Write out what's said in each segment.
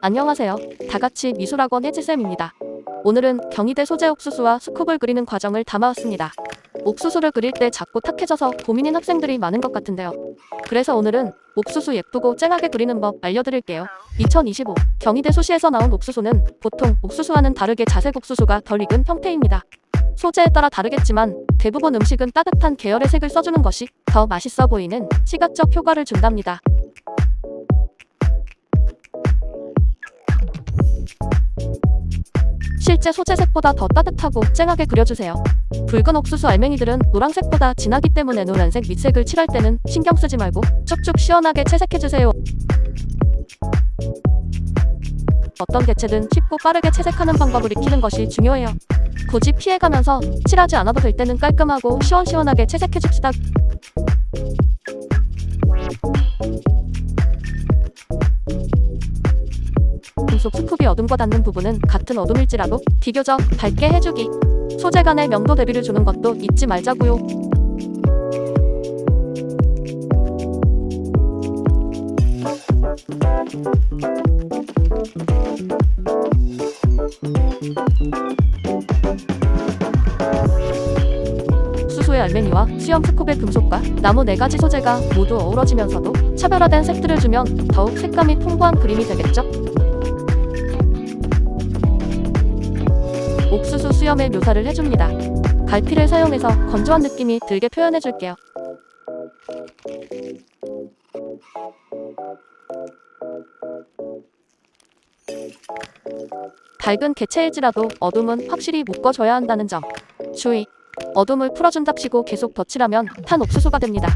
안녕하세요. 다같이 미술학원 혜지쌤입니다. 오늘은 경희대 소재 옥수수와 스쿱을 그리는 과정을 담아왔습니다. 옥수수를 그릴 때 작고 탁해져서 고민인 학생들이 많은 것 같은데요. 그래서 오늘은 옥수수 예쁘고 쨍하게 그리는 법 알려드릴게요. 2025 경희대 소시에서 나온 옥수수는 보통 옥수수와는 다르게 자색 옥수수가 덜 익은 형태입니다. 소재에 따라 다르겠지만 대부분 음식은 따뜻한 계열의 색을 써주는 것이 더 맛있어 보이는 시각적 효과를 준답니다. 실제 소재색보다 더 따뜻하고 쨍하게 그려주세요. 붉은 옥수수 알맹이들은 노란색보다 진하기 때문에 노란색 밑색을 칠할 때는 신경 쓰지 말고 쭉쭉 시원하게 채색해주세요. 어떤 개체든 쉽고 빠르게 채색하는 방법을 익히는 것이 중요해요. 굳이 피해가면서 칠하지 않아도 될 때는 깔끔하고 시원시원하게 채색해줍시다. 금속 스쿱이 어둠과 닿는 부분은 같은 어둠일지라도 비교적 밝게 해주기. 소재 간의 명도 대비를 주는 것도 잊지 말자고요. 수소의 알맹이와 수염 스쿱의 금속과 나무 네 가지 소재가 모두 어우러지면서도 차별화된 색들을 주면 더욱 색감이 풍부한 그림이 되겠죠? 옥수수 수염의 묘사를 해줍니다. 갈피를 사용해서 건조한 느낌이 들게 표현해줄게요. 밝은 개체일지라도 어둠은 확실히 묶어줘야 한다는 점. 주의. 어둠을 풀어준답시고 계속 덧칠하면 탄 옥수수가 됩니다.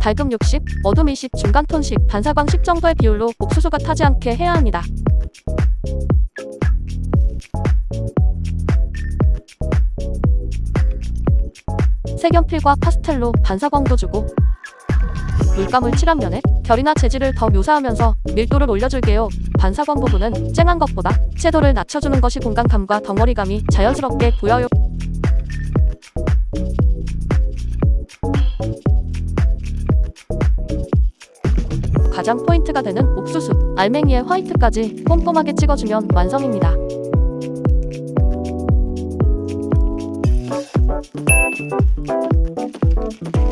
밝음 60, 어둠 20, 중간톤식, 반사광 10 정도의 비율로 옥수수가 타지 않게 해야 합니다. 색연필과 파스텔로 반사광도 주고 물감을 칠한 면에 결이나 재질을 더 묘사하면서 밀도를 올려줄게요. 반사광 부분은 쨍한 것보다 채도를 낮춰주는 것이 공간감과 덩어리감이 자연스럽게 보여요. 가장 포인트가 되는 옥수수, 알맹이의 화이트까지 꼼꼼하게 찍어주면 완성입니다. あっ!